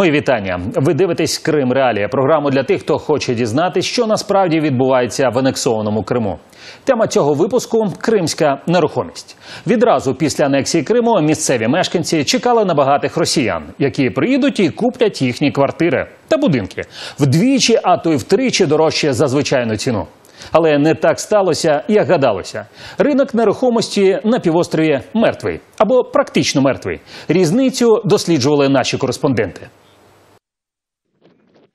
Мої вітання. Ви дивитесь Крим Реалія, програму для тих, хто хоче дізнатись, що насправді відбувається в анексованому Криму. Тема цього випуску кримська нерухомість. Відразу після анексії Криму місцеві мешканці чекали на багатих росіян, які приїдуть і куплять їхні квартири та будинки вдвічі, а то й втричі дорожче за звичайну ціну. Але не так сталося, як гадалося. Ринок нерухомості на півострові мертвий або практично мертвий. Різницю досліджували наші кореспонденти.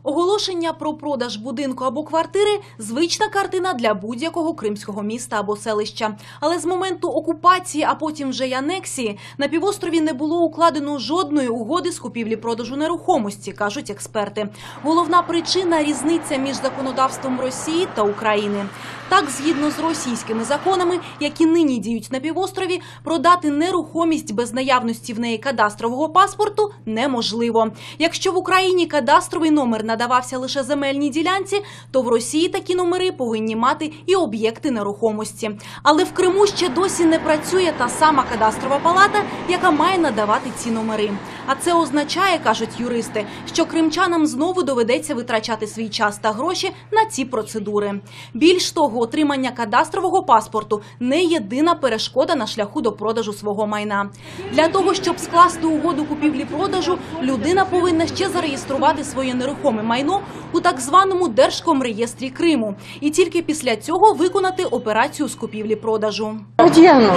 Оголошення про продаж будинку або квартири звична картина для будь-якого кримського міста або селища. Але з моменту окупації, а потім вже й анексії, на півострові не було укладено жодної угоди з купівлі-продажу нерухомості, кажуть експерти. Головна причина різниця між законодавством Росії та України. Так, згідно з російськими законами, які нині діють на півострові, продати нерухомість без наявності в неї кадастрового паспорту неможливо. Якщо в Україні кадастровий номер надавався лише земельній ділянці, то в Росії такі номери повинні мати і об'єкти нерухомості. Але в Криму ще досі не працює та сама кадастрова палата, яка має надавати ці номери. А це означає, кажуть юристи, що кримчанам знову доведеться витрачати свій час та гроші на ці процедури. Більш того, отримання кадастрового паспорту не єдина перешкода на шляху до продажу свого майна. Для того щоб скласти угоду купівлі-продажу, людина повинна ще зареєструвати своє нерухоме майно у так званому Держкомреєстрі Криму, і тільки після цього виконати операцію з купівлі-продажу. А где оно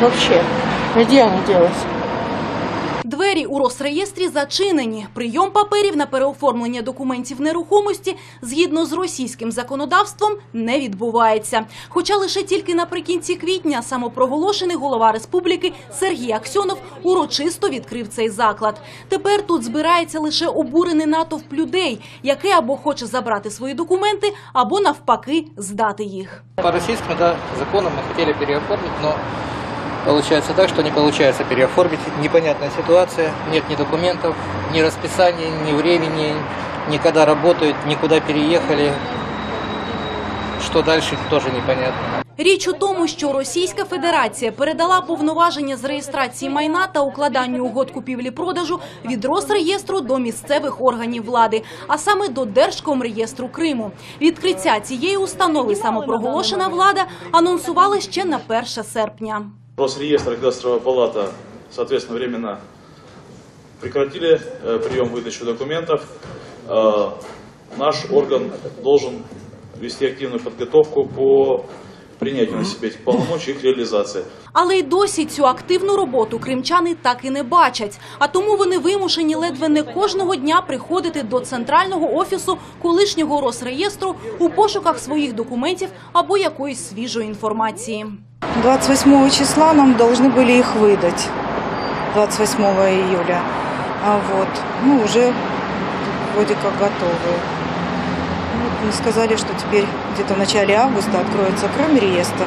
вообще? Где оно делось? Двері у Росреєстрі зачинені. Прийом паперів на переоформлення документів нерухомості згідно з російським законодавством не відбувається. Хоча лише тільки наприкінці квітня самопроголошений голова республіки Сергій Аксьонов урочисто відкрив цей заклад. Тепер тут збирається лише обурений натовп людей, який або хоче забрати свої документи, або навпаки здати їх. По российским да, законам мы хотели переоформить, но получается так, что не получается переоформить. Непонятная ситуация, нет ни документов, ни расписания, ни времени, ни когда работают, никуда переехали. Что дальше, тоже непонятно. Річ у тому, що Російська Федерація передала повноваження з реєстрації майна та укладанню угод купівлі-продажу від Росреєстру до місцевих органів влади, а саме до Держкомреєстру Криму. Відкриття цієї установи самопроголошена влада анонсувала ще на 1 серпня. Росреестр и кадастровая палата, соответственно, временно прекратили э, прием выдачи документов. Э, наш орган должен вести активную подготовку по принятию на себя этих полномочий и их реализации. Але й досі цю активну роботу кримчани так і не бачать. А тому вони вимушені ледве не кожного дня приходити до центрального офісу колишнього Росреєстру у пошуках своїх документів або якоїсь свіжої інформації. 28 числа нам должны были их выдать. 28 июля. А вот, ну, уже вроде как готовы. Вот, мне сказали, что теперь где-то в начале августа откроется Крым реестр.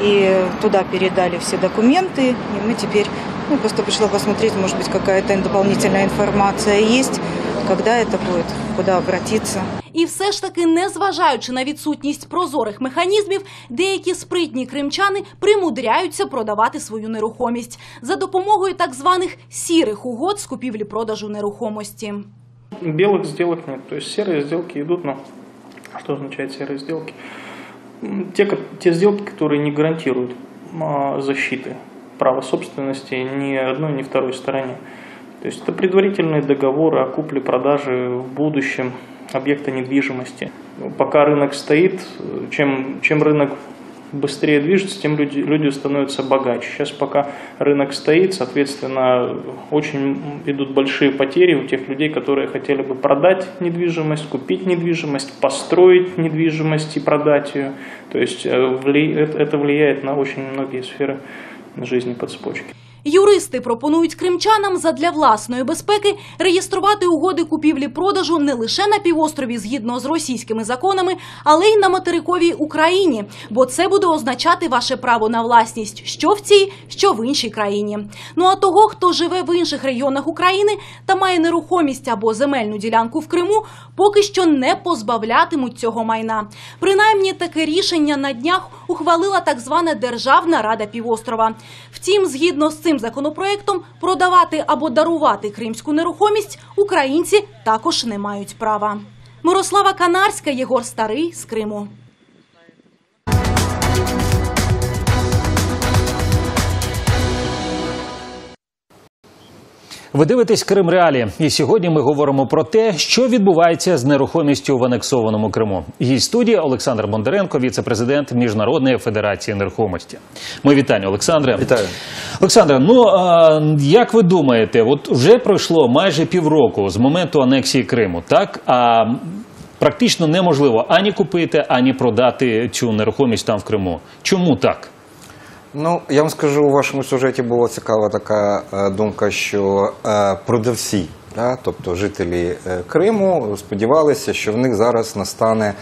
И туда передали все документы. И мы теперь, ну, просто пришла посмотреть, может быть, какая-то дополнительная информация есть, когда это будет, куда обратиться. І все ж таки, незважаючи на відсутність прозорих механізмів, деякі спритні кримчани примудряються продавати свою нерухомість за допомогою так званих сірих угод з купівлі-продажу нерухомості. Белых сделок нет. То есть серые сделки идут, но что означает серые сделки? М, Те, ко- те сделки, которые не гарантируют а, защиты права собственности ни одной, ни второй стороне. То есть это предварительные договоры о купле-продаже в будущем объекта недвижимости. Пока рынок стоит, э, чем, чем рынок быстрее движется, тем люди, люди становятся богаче. Сейчас пока рынок стоит, соответственно, очень идут большие потери у тех людей, которые хотели бы продать недвижимость, купить недвижимость, построить недвижимость и продать ее. То есть э, вли- это влияет на очень многие сферы жизни по цепочке. Юристи пропонують кримчанам задля власної безпеки реєструвати угоди купівлі-продажу не лише на півострові згідно з російськими законами, але й на материковій Україні, бо це буде означати ваше право на власність що в цій, що в іншій країні. Ну а того, хто живе в інших регіонах України та має нерухомість або земельну ділянку в Криму, поки що не позбавлятимуть цього майна. Принаймні таке рішення на днях ухвалила так звана Державна рада півострова. Втім, згідно з цим законопроектом продавати або дарувати кримську нерухомість українці також не мають права. Мирослава Канарська, Єгор Старий з Криму. Ви дивитесь Крим Реалі, і сьогодні ми говоримо про те, що відбувається з нерухомістю в анексованому Криму. Гість студії Олександр Бондаренко, віце-президент Міжнародної федерації нерухомості. Ми вітання, Олександре. Вітаю. Олександре, ну а, як ви думаєте, от вже пройшло майже півроку з моменту анексії Криму, так а практично неможливо ані купити, ані продати цю нерухомість там в Криму. Чому так? Ну, я вам скажу, у вашому сюжеті була цікава така е, думка, що е, продавці, да, тобто жителі е, Криму, сподівалися, що в них зараз настане е,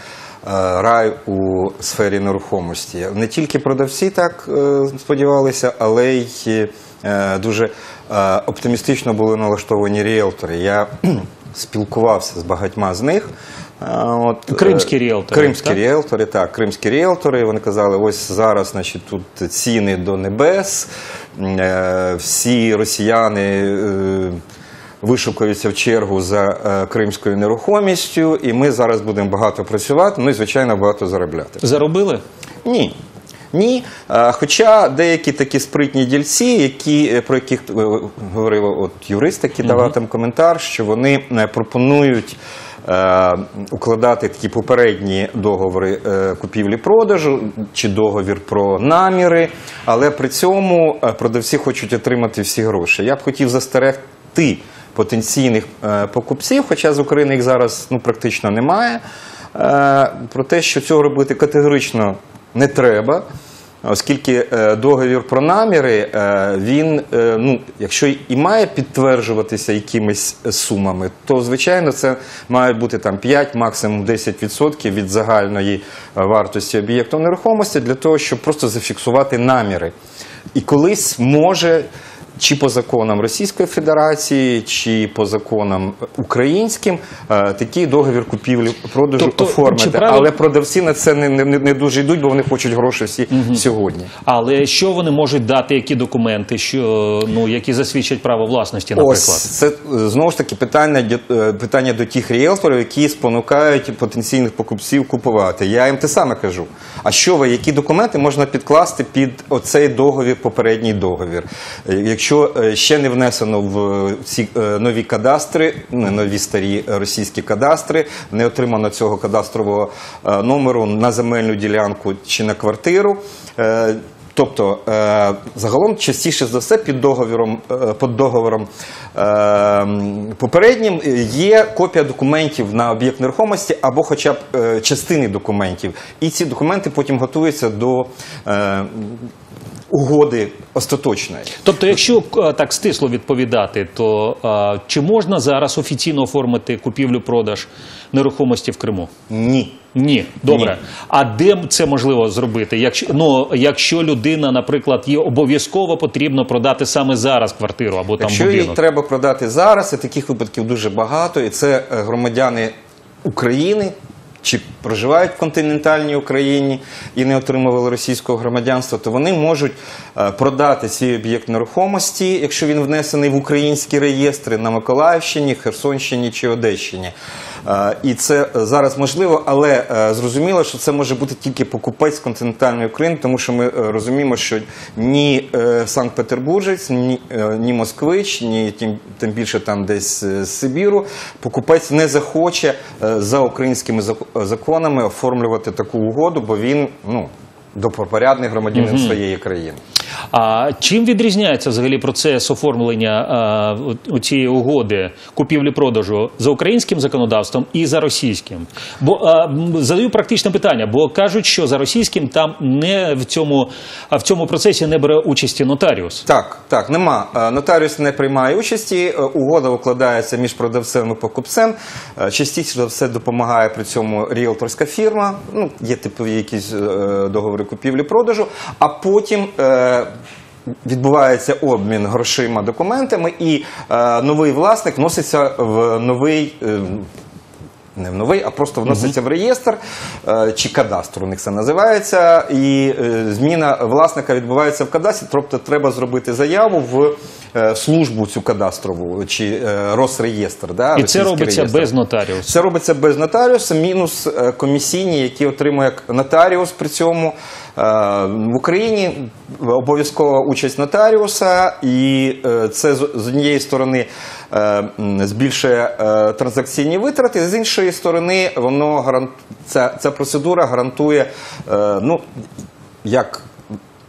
рай у сфері нерухомості. Не тільки продавці так е, сподівалися, але й е, дуже е, оптимістично були налаштовані ріелтори. Я спілкувався з багатьма з них. Е, От, е, Кримські ріелтори, Кримські так? ріелтори, так, кримські ріелтори. Вони казали, ось зараз, значить, тут ціни до небес, е, всі росіяни. вишукаються Вишукуються в чергу за е, кримською нерухомістю, і ми зараз будемо багато працювати, ну і звичайно багато заробляти. Заробили? Ні. Ні. Хоча деякі такі спритні дільці, які, е, про яких е, говорив от юрист, який давав там коментар, що вони е, пропонують укладати такі попередні договори купівлі-продажу чи договір про наміри, але при цьому продавці хочуть отримати всі гроші. Я б хотів застерегти потенційних покупців, хоча з України їх зараз ну, практично немає, про те, що цього робити категорично не треба. Оскільки е, договір про наміри, е, він, е, ну, якщо і має підтверджуватися якимись сумами, то звичайно це має бути там 5, максимум 10% від загальної вартості об'єкту нерухомості для того, щоб просто зафіксувати наміри. І колись може чи по законам Російської Федерації, чи по законам українським е, такий договір купівлі-продажу Тобто, оформити. чи правильно- Але продавці на це не, не, не дуже йдуть, бо вони хочуть гроші всі сьогодні. Але що вони можуть дати, які документи, що ну які засвідчать право власності, наприклад? Ось це е, знову ж таки питання, е, питання до тих ріелторів, які спонукають потенційних покупців купувати. Я їм те саме кажу. А що ви, які документи можна підкласти під оцей договір, попередній договір? Якщо е, ще не внесено в е, ці е, нові кадастри, нові старі російські кадастри, не отримано цього кадастрового номеру на земельну ділянку чи на квартиру. Тобто загалом частіше за все під договіром е, під договором попереднім є копія документів на об'єкт нерухомості або хоча б частини документів. І ці документи потім готуються до угоди остаточної. Тобто, якщо е, так стисло відповідати, то е, чи можна зараз офіційно оформити купівлю-продаж нерухомості в Криму? Ні. Ні, добре. Ні. А де це можливо зробити? Якщо ну якщо людина, наприклад, є обов'язково потрібно продати саме зараз квартиру або там Якщо її будинок. треба продати зараз, і таких випадків дуже багато, і це е, громадяни України. Чи проживають в континентальній Україні і не отримували російського громадянства, то вони можуть е, продати свій об'єкт нерухомості, якщо він внесений в українські реєстри на Миколаївщині, Херсонщині чи Одещині. Е, І це зараз можливо, але е, зрозуміло, що це може бути тільки покупець континентальної України, тому що ми е, розуміємо, що ні Санкт-Петербуржець, ні, ні москвич, ні тим, тим більше там десь з Сибіру, покупець не захоче за українськими зак- законами оформлювати таку угоду, бо він ну добропорядний громадянин своєї країни. А чим відрізняється взагалі процес оформлення е, цієї угоди купівлі-продажу за українським законодавством і за російським? Бо е, м, задаю практичне питання, бо кажуть, що за російським там не в цьому а в цьому процесі не бере участі нотаріус. Так, так, нема. Е, Нотаріус не приймає участі. е, Угода укладається між продавцем і покупцем. Е, Частіше за все допомагає при цьому ріелторська фірма. Ну, є типові якісь е, договори купівлі-продажу, а потім. Відбувається обмін грошима, документами, і е, новий власник вноситься в новий е, не в новий, а просто вноситься в реєстр е, чи кадастр, у них це називається. І е, зміна власника відбувається в кадастрі, тобто треба зробити заяву в е, службу цю кадастрову чи е, Росреєстр. Да, І це робиться реєстр. без нотаріусу. Це робиться без нотаріуса, мінус е, комісійні, які отримує нотаріус. При цьому в Україні обов'язкова участь нотаріуса, і е, це з однієї сторони е, збільшує е, транзакційні витрати, з іншої сторони, воно гарант... ця, ця процедура гарантує, е, ну як.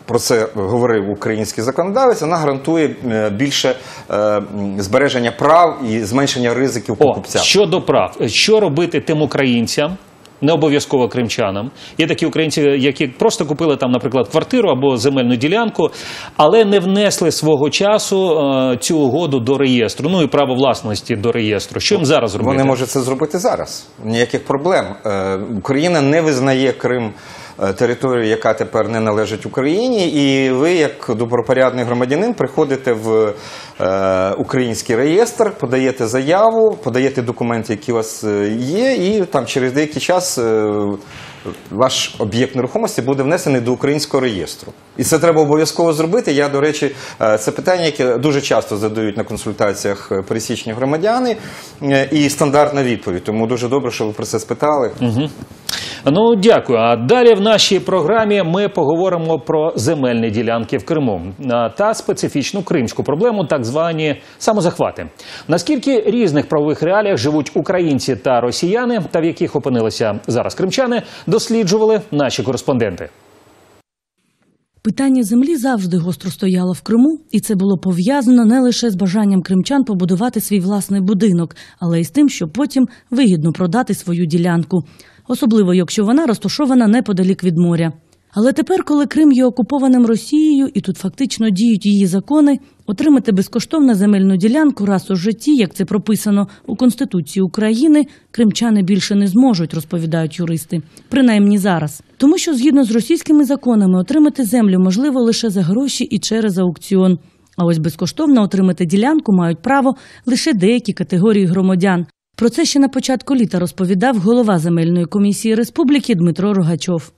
Про це говорив український законодавець. Вона гарантує е, більше е, збереження прав і зменшення ризиків О, покупця. щодо прав, що робити тим українцям, не обов'язково кримчанам. Є такі українці, які просто купили там, наприклад, квартиру або земельну ділянку, але не внесли свого часу е, цю угоду до реєстру. Ну і право власності до реєстру. Що їм зараз робити? Вони можуть це зробити зараз. Ніяких проблем. Е, Україна не визнає Крим е, територією, яка тепер не належить Україні, і ви, як добропорядний громадянин, приходите в е, український реєстр, подаєте заяву, подаєте документи, які у вас е, є, і там через деякий час. Ваш об'єкт нерухомості буде внесений до українського реєстру, і це треба обов'язково зробити. Я, до речі, це питання, яке дуже часто задають на консультаціях пересічні громадяни, і стандартна відповідь. Тому дуже добре, що ви про це спитали. Ну, дякую. А далі в нашій програмі ми поговоримо про земельні ділянки в Криму та специфічну кримську проблему, так звані самозахвати. Наскільки різних правових реаліях живуть українці та росіяни, та в яких опинилися зараз кримчани, досліджували наші кореспонденти. Питання землі завжди гостро стояло в Криму, і це було пов'язано не лише з бажанням кримчан побудувати свій власний будинок, але й з тим, щоб потім вигідно продати свою ділянку, особливо якщо вона розташована неподалік від моря. Але тепер, коли Крим є окупованим Росією і тут фактично діють її закони, отримати безкоштовно земельну ділянку раз у житті, як це прописано у Конституції України, кримчани більше не зможуть, розповідають юристи, принаймні зараз. Тому що згідно з російськими законами отримати землю можливо лише за гроші і через аукціон. А ось безкоштовно отримати ділянку мають право лише деякі категорії громадян. Про це ще на початку літа розповідав голова земельної комісії республіки Дмитро Рогачов.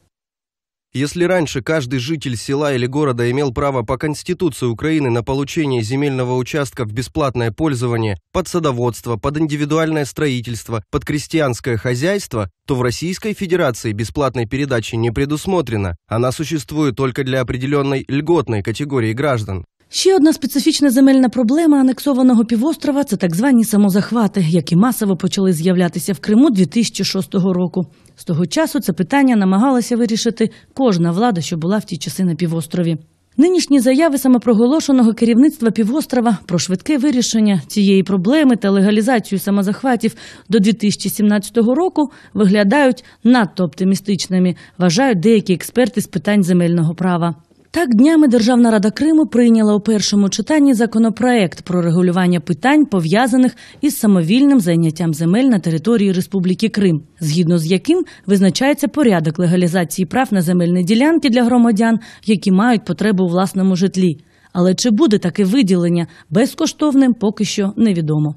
Если раньше каждый житель села или города имел право по Конституции Украины на получение земельного участка в бесплатное пользование под садоводство, под индивидуальное строительство, под крестьянское хозяйство, то в Российской Федерации бесплатной передачи не предусмотрено. Она существует только для определенной льготной категории граждан. Ще одна специфічна земельна проблема анексованого півострова це так звані самозахвати, які масово почали з'являтися в Криму 2006 року. З того часу це питання намагалася вирішити кожна влада, що була в ті часи на півострові. Нинішні заяви самопроголошеного керівництва півострова про швидке вирішення цієї проблеми та легалізацію самозахватів до 2017 року виглядають надто оптимістичними, вважають деякі експерти з питань земельного права. Так, днями Державна рада Криму прийняла у першому читанні законопроект про регулювання питань, пов'язаних із самовільним зайняттям земель на території Республіки Крим, згідно з яким визначається порядок легалізації прав на земельні ділянки для громадян, які мають потребу у власному житлі. Але чи буде таке виділення безкоштовним, поки що невідомо.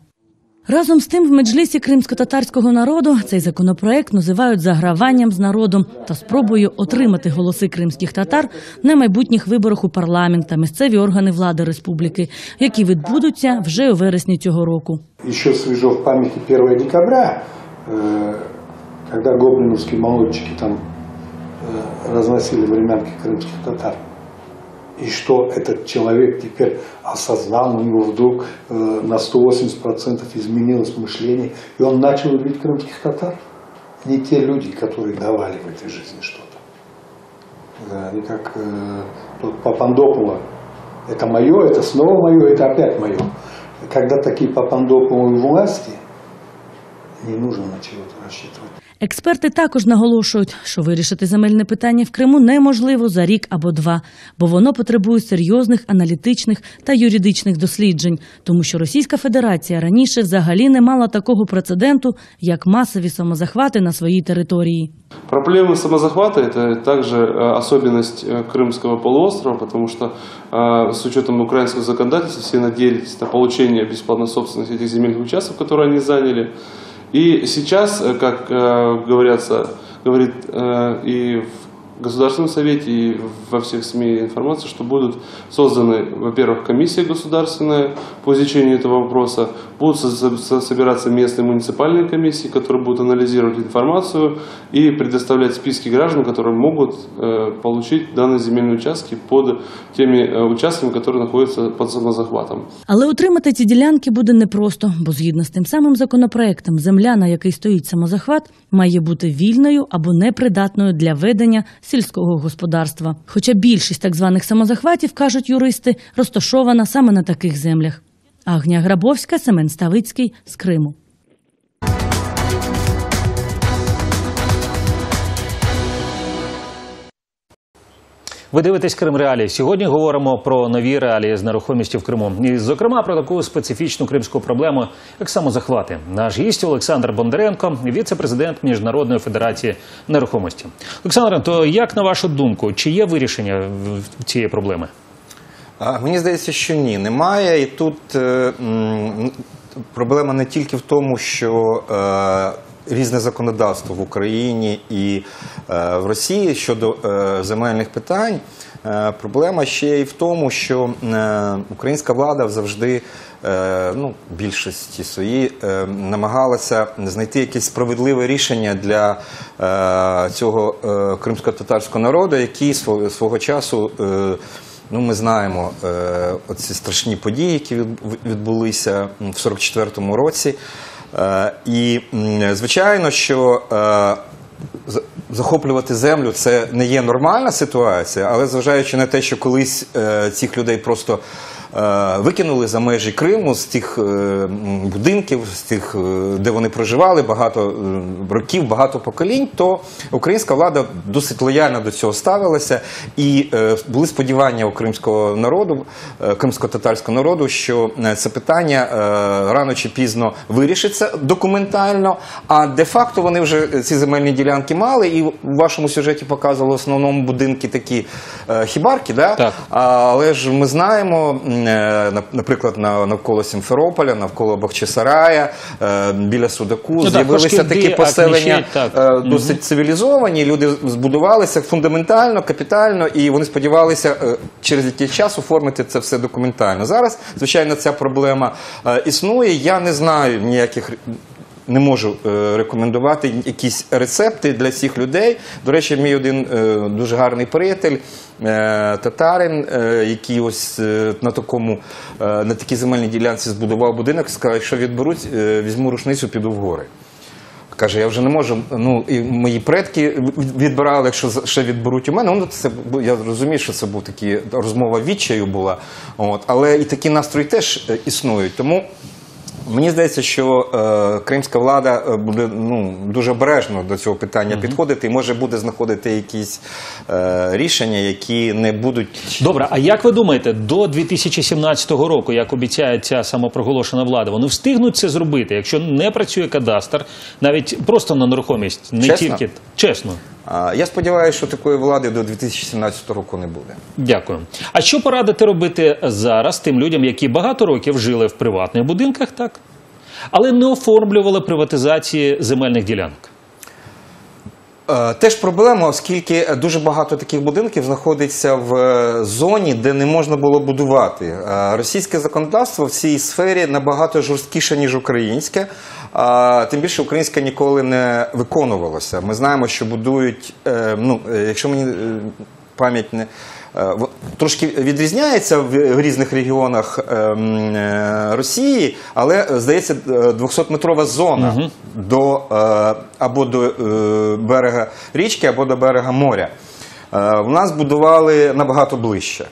Разом з тим, в меджлісі кримсько-татарського народу цей законопроект називають заграванням з народом та спробою отримати голоси кримських татар на майбутніх виборах у парламент та місцеві органи влади республіки, які відбудуться вже у вересні цього року. Еще свежо в памяти 1 декабря, э, когда гоблиновские молодчики там э, разносили времянки крымских татар. И что этот человек теперь осознал, у него вдруг э, на 180% изменилось мышление, и он начал любить крымских татар. Не те люди, которые давали в этой жизни что-то. Да, они как э, тот Папандопула. Это мое, это снова мое, это опять мое. Когда такие Папандопулы у власти, не нужно на чего-то рассчитывать. Експерти також наголошують, що вирішити земельне питання в Криму неможливо за рік або два, бо воно потребує серйозних аналітичних та юридичних досліджень, тому що Російська Федерація раніше взагалі не мала такого прецеденту, як масові самозахвати на своїй території. Проблемы самозахвата – это также э, особенность э, Крымского полуострова, потому что э, с учетом украинского законодательства все надеялись на получение бесплатной собственности этих земельных участков, которые они заняли. И сейчас, э, как э, говорятся, говорит э, и в Государственном Совете, и во всех СМИ информация, что будут созданы, во-первых, комиссия государственная по изучению этого вопроса, будут со- со- собираться местные муниципальные комиссии, которые будут анализировать информацию и предоставлять списки граждан, которые могут э, получить данные земельные участки под теми э, участками, которые находятся под самозахватом. Але утримати ці ділянки буде непросто, бо згідно з тим самим законопроектом, земля, на якій стоїть самозахват, має бути вільною або непридатною для ведення сільського господарства. Хоча більшість так званих самозахватів, кажуть юристи, розташована саме на таких землях. Агня Грабовська, Семен Ставицький з Криму. Ви дивитесь Крим Реалії. Сьогодні говоримо про нові реалії з нерухомістю в Криму. І, зокрема, про таку специфічну кримську проблему, як самозахвати. Наш гість Олександр Бондаренко, віце-президент Міжнародної федерації нерухомості. Олександр, то як на вашу думку, чи є вирішення цієї проблеми? Мені здається, що ні, немає. І тут е, проблема не тільки в тому, що е, різне законодавство в Україні і е, в Росії щодо е, земельних питань. Е, проблема ще й в тому, що українська влада завжди. Ну, більшості свої намагалася знайти якесь справедливе рішення для цього кримсько-татарського народу, який свого, часу Ну, ми знаємо е, оці страшні події, які відбулися в 44-му році. Е, і, звичайно, що е, захоплювати землю це не є нормальна ситуація, але зважаючи на те, що колись е, цих людей просто викинули за межі Криму з тих е, будинків, з тих, е, де вони проживали багато е, років, багато поколінь, то українська влада досить лояльно до цього ставилася, і е, були сподівання у кримського народу, е, кримсько-татарського народу, що е, це питання е, рано чи пізно вирішиться документально. А де-факто вони вже ці земельні ділянки мали, і в вашому сюжеті показували в основному будинки такі е, хібарки, да? Так. Але ж ми знаємо, е, наприклад, на- навколо Сімферополя, навколо Бахчисарая, е, біля Судаку Ну з'явилися такі поселення е, досить цивілізовані. Люди збудувалися фундаментально, капітально, і вони сподівалися е, через якийсь час оформити це все документально. Зараз, звичайно, ця проблема е, існує. Я не знаю ніяких. Не можу е, рекомендувати якісь рецепти для всіх людей. До речі, мій один е, дуже гарний приятель, е, татарин, який ось на такому на такій земельній ділянці збудував будинок, сказав, якщо відберуть, візьму рушницю, піду в гори. Каже, я вже не можу. Ну і мої предки відбирали, якщо ще відберуть у мене. Ну це я розумію, що це був такі розмова відчаю була. От але і такі настрої теж існують. Тому мені здається, що е, кримська влада е, буде ну дуже обережно до цього питання підходити і може буде знаходити якісь е, рішення, які не будуть Добре, а як ви думаєте, до 2017 року, як обіцяє ця самопроголошена влада, вони встигнуть це зробити, якщо не працює кадастр, навіть просто на нерухомість, не Чесно? тільки чесно. Я сподіваюся, що такої влади до 2017 року не буде. Дякую. А що порадити робити зараз тим людям, які багато років жили в приватних будинках, так? Але не оформлювали приватизації земельних ділянок? Е, Теж проблема, оскільки дуже багато таких будинків знаходиться в е, зоні, де не можна було будувати. Е, Російське законодавство в цій сфері набагато жорсткіше, ніж українське. Тим більше українське ніколи не виконувалося. Ми знаємо, що будують, е, ну, е, якщо мені е, пам'ять не. Трошки відрізняється в в різних регіонах ем, Росії, але здається, е, 200-метрова зона до е, або до берега річки, або до берега моря. У нас будували набагато ближче.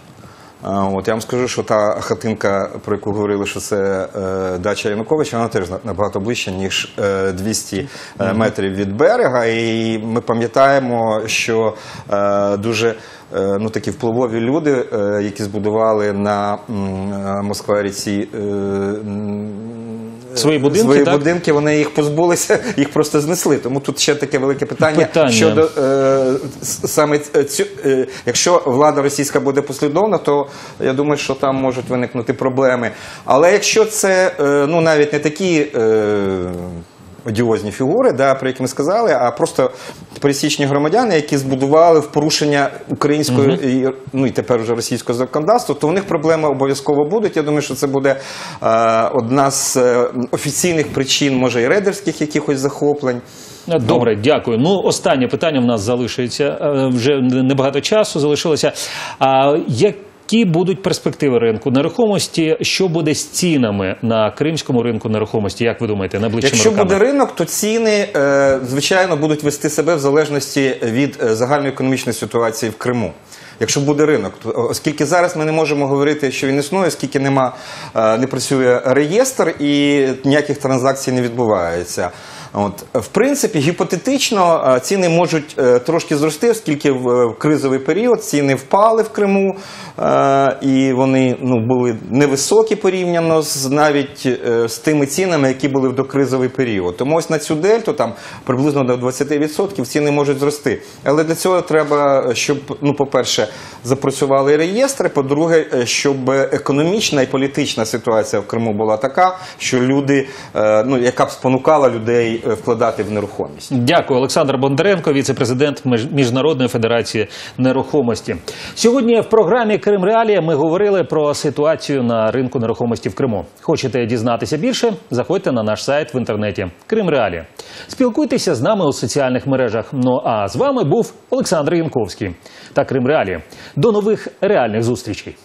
Е, От я вам скажу, що та хатинка, про яку говорили, що це е, дача Януковича, вона теж на- набагато ближче, ніж е, 200 е, метрів від берега. І ми пам'ятаємо, що е, дуже е, ну, такі впливові люди, е, які збудували на е, Москва-ріці е, м, Свої будинки, свої так? будинки, вони їх позбулися, їх просто знесли. Тому тут ще таке велике питання, Питання. щодо е, саме ц- цю, е, якщо влада російська буде послідовна, то я думаю, що там можуть виникнути проблеми. Але якщо це е, ну навіть не такі. Е, одіозні фігури, да, про які ми сказали, а просто пересічні громадяни, які збудували в порушення української і, ну і тепер вже російського законодавства, то у них проблеми обов'язково будуть. Я думаю, що це буде е, одна з е, офіційних причин, може, і рейдерських якихось захоплень. Добре, дякую. Ну, останнє питання в нас залишиться. Е, Вже небагато часу залишилося. А які будуть перспективи ринку нерухомості? Що буде з цінами на кримському ринку нерухомості? Як ви думаєте, найближчими Якщо роками? буде ринок, то ціни, е, звичайно, будуть вести себе в залежності від е, загальної економічної ситуації в Криму. Якщо буде ринок, то оскільки зараз ми не можемо говорити, що він існує, оскільки нема, е, не працює реєстр і ніяких транзакцій не відбувається. От в принципі, гіпотетично е, ціни можуть е, трошки зрости, оскільки в, е, кризовий період ціни впали в Криму, і вони ну були невисокі порівняно з навіть з тими цінами, які були в докризовий період. Тому ось на цю дельту там приблизно до 20% ціни можуть зрости. Але для цього треба, щоб ну, по-перше, запрацювали реєстри. По-друге, щоб економічна і політична ситуація в Криму була така, що люди, ну яка б спонукала людей вкладати в нерухомість. Дякую, Олександр Бондаренко, віце-президент Між- Міжнародної федерації нерухомості. Сьогодні в програмі Крим Реалія ми говорили про ситуацію на ринку нерухомості в Криму. Хочете дізнатися більше? Заходьте на наш сайт в інтернеті Крим Реалія. Спілкуйтеся з нами у соціальних мережах. Ну а з вами був Олександр Янковський та Крим Реалія. До нових реальних зустрічей.